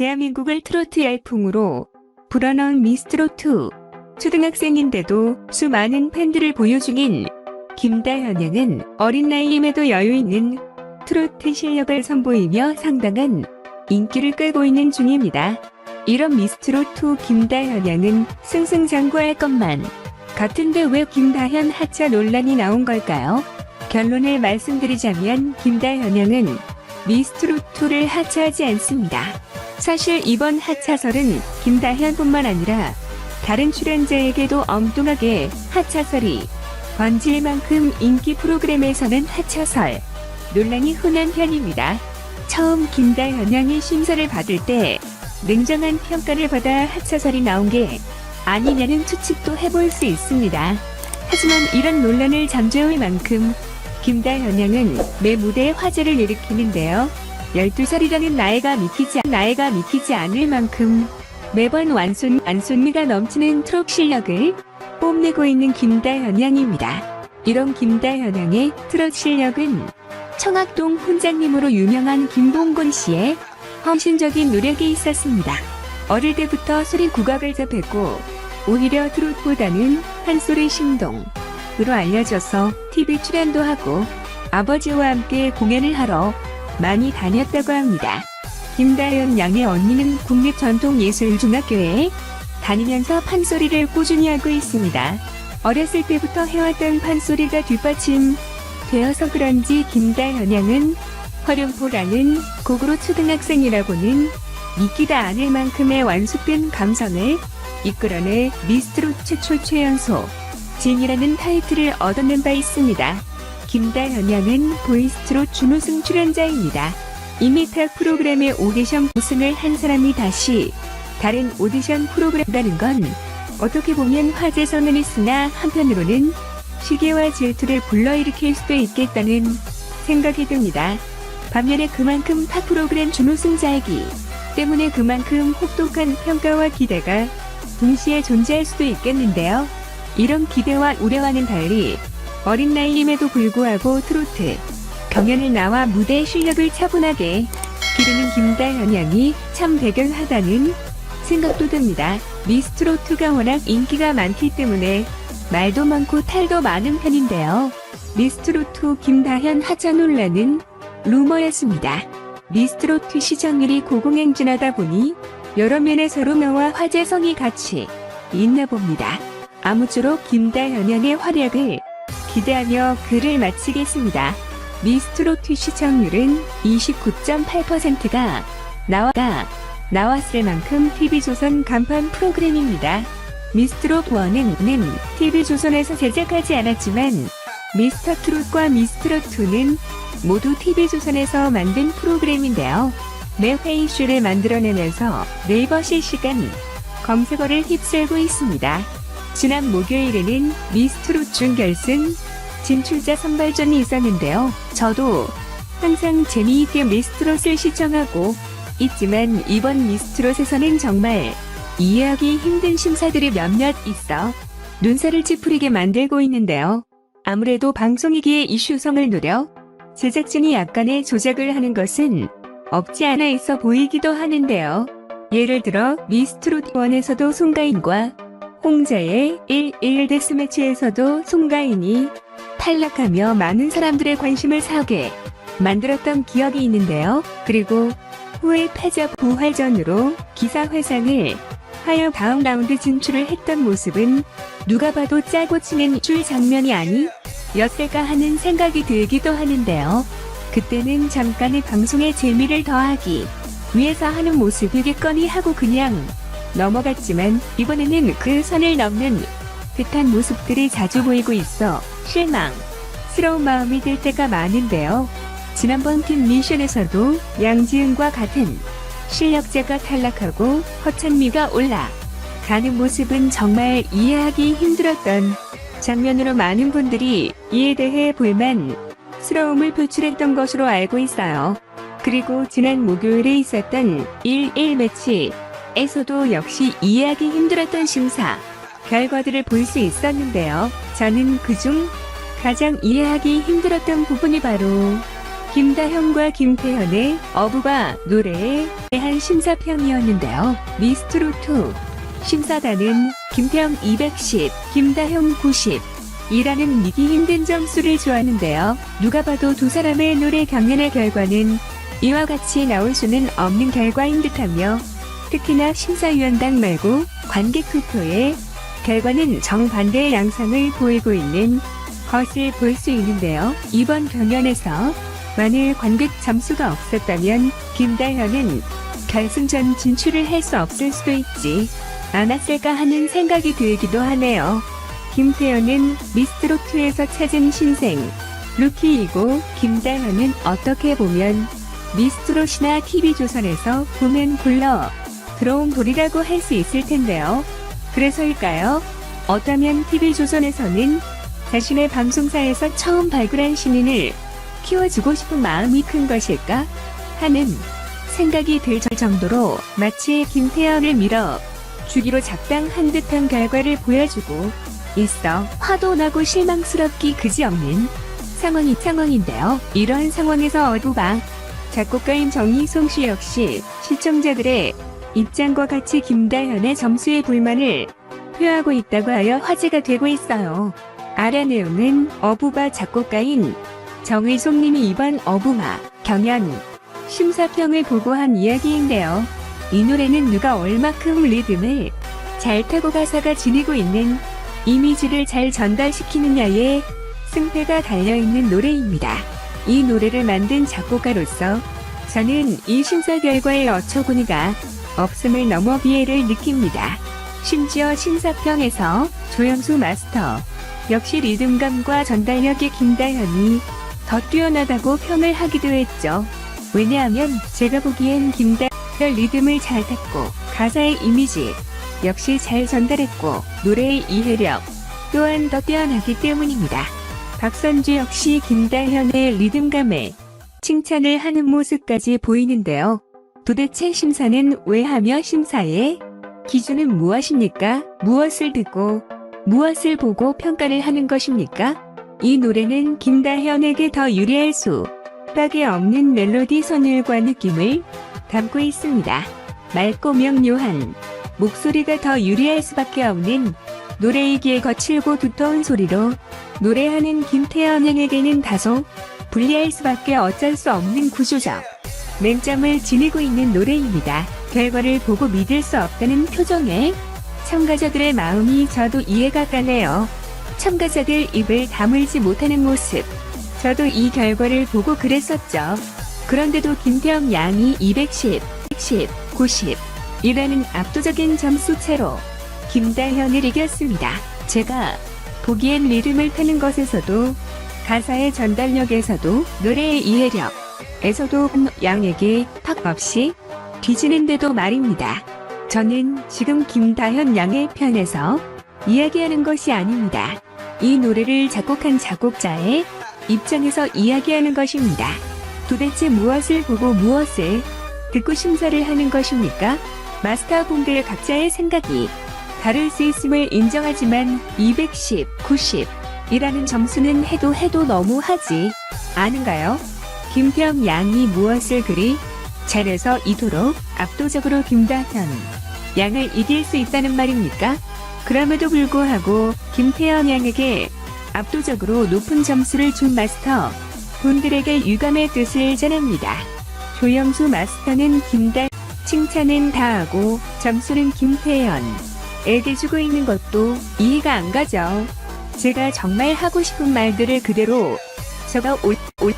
대한민국을 트로트 열풍으로 불어넣은 미스트롯2 초등학생인데도 수많은 팬들을 보유 중인 김다현 양은 어린 나이임에도 여유 있는 트로트 실력을 선보이며 상당한 인기를 끌고 있는 중입니다. 이런 미스트롯2 김다현 양은 승승장구할 것만 같은데 왜 김다현 하차 논란이 나온 걸까요? 결론을 말씀드리자면 김다현 양은 미스트롯2를 하차하지 않습니다. 사실 이번 하차설은 김다현뿐만 아니라 다른 출연자에게도 엉뚱하게 하차설이 번질 만큼 인기 프로그램에서는 하차설 논란이 흔한 편입니다. 처음 김다현 양이 심사를 받을 때 냉정한 평가를 받아 하차설이 나온 게 아니냐는 추측도 해볼 수 있습니다. 하지만 이런 논란을 잠재울 만큼 김다현 양은 매 무대에 화제를 일으키는데요. 12살이라는 나이가 믿기지, 나이가 믿기지 않을 만큼 매번 완순, 완순미가 넘치는 트롯 실력을 뽐내고 있는 김다현 양입니다. 이런 김다현 양의 트롯 실력은 청학동 훈장님으로 유명한 김봉곤 씨의 헌신적인 노력이 있었습니다. 어릴 때부터 소리 국악을 접했고 오히려 트롯보다는 판소리 신동으로 알려져서 TV 출연도 하고 아버지와 함께 공연을 하러 많이 다녔다고 합니다. 김다현 양의 언니는 국립 전통예술중학교에 다니면서 판소리를 꾸준히 하고 있습니다. 어렸을 때부터 해왔던 판소리가 뒷받침 되어서 그런지 김다현 양은 허룡포라는 고구로 초등학생이라고는 믿기다 않을 만큼의 완숙된 감성을 이끌어내 미스트롯 최초 최연소 진이라는 타이틀을 얻어낸 바 있습니다. 김다현 양은 보이스트롯 준우승 출연자입니다. 이미 타 프로그램의 오디션 우승을 한 사람이 다시 다른 오디션 프로그램이라는 건 어떻게 보면 화제성은 있으나 한편으로는 시기와 질투를 불러일으킬 수도 있겠다는 생각이 듭니다. 반면에 그만큼 타 프로그램 준우승자이기 때문에 그만큼 혹독한 평가와 기대가 동시에 존재할 수도 있겠는데요. 이런 기대와 우려와는 달리 어린 나이임에도 불구하고 트로트 경연을 나와 무대 실력을 차분하게 기르는 김다현 양이 참 대견하다는 생각도 듭니다. 미스트로트가 워낙 인기가 많기 때문에 말도 많고 탈도 많은 편인데요. 미스트로트 김다현 하자 논란은 루머였습니다. 미스트로트 시청률이 고공행진하다 보니 여러 면에서 루머와 화제성이 같이 있나 봅니다. 아무쪼록 김다현 양의 활약을 기대하며 글을 마치겠습니다. 미스트로트 시청률은 29.8%가 나와가 나왔을 만큼 TV조선 간판 프로그램입니다. 미스트롯 1은 TV조선에서 제작하지 않았지만 미스터 트롯과 미스트롯 2는 모두 TV조선에서 만든 프로그램인데요. 매 회의쇼를 만들어내면서 네이버 실시간 검색어를 휩쓸고 있습니다. 지난 목요일에는 미스트롯 준결승 진출자 선발전이 있었는데요. 저도 항상 재미있게 미스트롯을 시청하고 있지만 이번 미스트롯에서는 정말 이해하기 힘든 심사들이 몇몇 있어 눈살을 찌푸리게 만들고 있는데요. 아무래도 방송이기에 이슈성을 노려 제작진이 약간의 조작을 하는 것은 없지 않아 있어 보이기도 하는데요. 예를 들어 미스트롯 1에서도 송가인과 홍자의 1-1 데스매치에서도 송가인이 탈락하며 많은 사람들의 관심을 사게 만들었던 기억이 있는데요. 그리고 후에 패자 부활전으로 기사 회상을 하여 다음 라운드 진출을 했던 모습은 누가 봐도 짜고 치는 줄 장면이 아니었을까 하는 생각이 들기도 하는데요. 그때는 잠깐의 방송의 재미를 더하기 위해서 하는 모습이겠거니 하고 그냥 넘어갔지만 이번에는 그 선을 넘는 듯한 모습들이 자주 보이고 있어 실망스러운 마음이 들 때가 많은데요. 지난번 팀 미션에서도 양지은과 같은 실력자가 탈락하고 허찬미가 올라 가는 모습은 정말 이해하기 힘들었던 장면으로 많은 분들이 이에 대해 불만스러움을 표출했던 것으로 알고 있어요. 그리고 지난 목요일에 있었던 1-1 매치 에서도 역시 이해하기 힘들었던 심사 결과들을 볼 수 있었는데요. 저는 그중 가장 이해하기 힘들었던 부분이 바로 김다현과 김태현의 어부가 노래에 대한 심사평이었는데요. 미스트롯2 심사단은 김태형 210, 김다현 90 이라는 믿기 힘든 점수를 주었는데요. 누가 봐도 두 사람의 노래 경연의 결과는 이와 같이 나올 수는 없는 결과인 듯하며 특히나 심사위원단 말고 관객 투표의 결과는 정반대의 양상을 보이고 있는 것을 볼 수 있는데요. 이번 경연에서 만일 관객 점수가 없었다면 김다현은 결승전 진출을 할 수 없을 수도 있지 않았을까 하는 생각이 들기도 하네요. 김태현은 미스트롯2에서 찾은 신생 루키이고 김다현은 어떻게 보면 미스트롯이나 TV조선에서 보면 굴러 들어온 돌이라고 할 수 있을 텐데요. 그래서일까요? 어쩌면 TV조선에서는 자신의 방송사에서 처음 발굴한 신인을 키워주고 싶은 마음이 큰 것일까? 하는 생각이 들 정도로 마치 김태현을 밀어 주기로 작당한 듯한 결과를 보여주고 있어 화도 나고 실망스럽기 그지없는 상황이 상황인데요. 이러한 상황에서 어부바 작곡가인 정희송 씨 역시 시청자들의 입장과 같이 김다현의 점수에 불만을 표하고 있다고 하여 화제가 되고 있어요. 아래 내용은 어부바 작곡가인 정의송님이 이번 어부마 경연 심사평을 보고 한 이야기인데요. 이 노래는 누가 얼마큼 리듬을 잘 타고 가사가 지니고 있는 이미지를 잘 전달시키느냐에 승패가 달려있는 노래입니다. 이 노래를 만든 작곡가로서 저는 이 심사 결과의 어처구니가 없음을 넘어 비애를 느낍니다. 심지어 심사평에서 조영수 마스터 역시 리듬감과 전달력의 김다현이 더 뛰어나다고 평을 하기도 했죠. 왜냐하면 제가 보기엔 김다현 리듬을 잘 탔고 가사의 이미지 역시 잘 전달했고 노래의 이해력 또한 더 뛰어나기 때문입니다. 박선주 역시 김다현의 리듬감에 칭찬을 하는 모습까지 보이는데요. 도대체 심사는 왜 하며 심사의 기준은 무엇입니까? 무엇을 듣고 무엇을 보고 평가를 하는 것입니까? 이 노래는 김다현에게 더 유리할 수 밖에 없는 멜로디 선율과 느낌을 담고 있습니다. 맑고 명료한 목소리가 더 유리할 수밖에 없는 노래이기에 거칠고 두터운 소리로 노래하는 김태현에게는 다소 불리할 수밖에 어쩔 수 없는 구조적 맹점을 지니고 있는 노래입니다. 결과를 보고 믿을 수 없다는 표정에 참가자들의 마음이 저도 이해가 가네요. 참가자들 입을 다물지 못하는 모습. 저도 이 결과를 보고 그랬었죠. 그런데도 김태형 양이 210, 110, 90 이라는 압도적인 점수 차로 김다현을 이겼습니다. 제가 보기엔 리듬을 타는 것에서도 가사의 전달력에서도 노래의 이해력에서도 양에게 턱 없이 뒤지는데도 말입니다. 저는 지금 김다현 양의 편에서 이야기하는 것이 아닙니다. 이 노래를 작곡한 작곡자의 입장에서 이야기하는 것입니다. 도대체 무엇을 보고 무엇을 듣고 심사를 하는 것입니까? 마스터 분들 각자의 생각이 다를 수 있음을 인정하지만 210, 90 이라는 점수는 해도 해도 너무하지 않은가요? 김태형 양이 무엇을 그리 잘해서 이토록 압도적으로 김다현 양을 이길 수 있다는 말입니까? 그럼에도 불구하고 김태현 양에게 압도적으로 높은 점수를 준 마스터 분들에게 유감의 뜻을 전합니다. 조영수 마스터는 김다 칭찬은 다 하고 점수는 김태현에게 주고 있는 것도 이해가 안 가죠. 제가 정말 하고 싶은 말들을 그대로 적어 올, 올.